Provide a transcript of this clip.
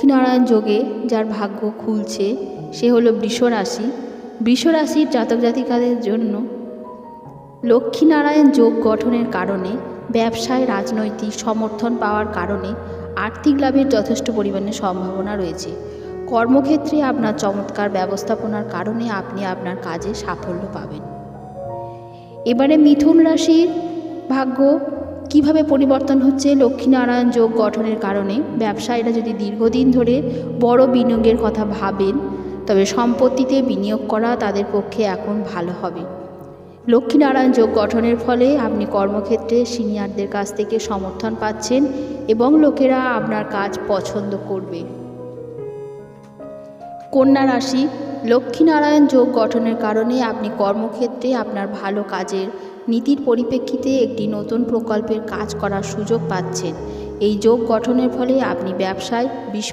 লক্ষ্মীনারায়ণ যোগে যার ভাগ্য খুলছে, সে হলো বৃষরাশি। বৃষরাশির জাতক জাতিকাদের জন্য লক্ষ্মীনারায়ণ যোগ গঠনের কারণে ব্যবসায় রাজনৈতিক সমর্থন পাওয়ার কারণে আর্থিক লাভের যথেষ্ট পরিমাণে সম্ভাবনা রয়েছে। কর্মক্ষেত্রে আপনার চমৎকার ব্যবস্থাপনার কারণে আপনি আপনার কাজে সাফল্য পাবেন। এবারে মিথুন রাশির ভাগ্য কীভাবে পরিবর্তন হচ্ছে? লক্ষ্মীনারায়ণ যোগ গঠনের কারণে ব্যবসায়ীরা যদি দীর্ঘদিন ধরে বড় বিনিয়োগের কথা ভাবেন, তবে সম্পত্তিতে বিনিয়োগ করা তাদের পক্ষে এখন ভালো হবে। লক্ষ্মীনারায়ণ যোগ গঠনের ফলে আপনি কর্মক্ষেত্রে সিনিয়রদের কাছ থেকে সমর্থন পাচ্ছেন এবং লোকেরা আপনার কাজ পছন্দ করবে। কন্যা রাশি, লক্ষ্মীনারায়ণ যোগ গঠনের কারণে আপনি কর্মক্ষেত্রে আপনার ভালো কাজের নীতির পরিপ্রেক্ষিতে একটি নতুন প্রকল্পের কাজ করার সুযোগ পাচ্ছেন। এই যোগ গঠনের ফলে আপনি ব্যবসায়, বিশ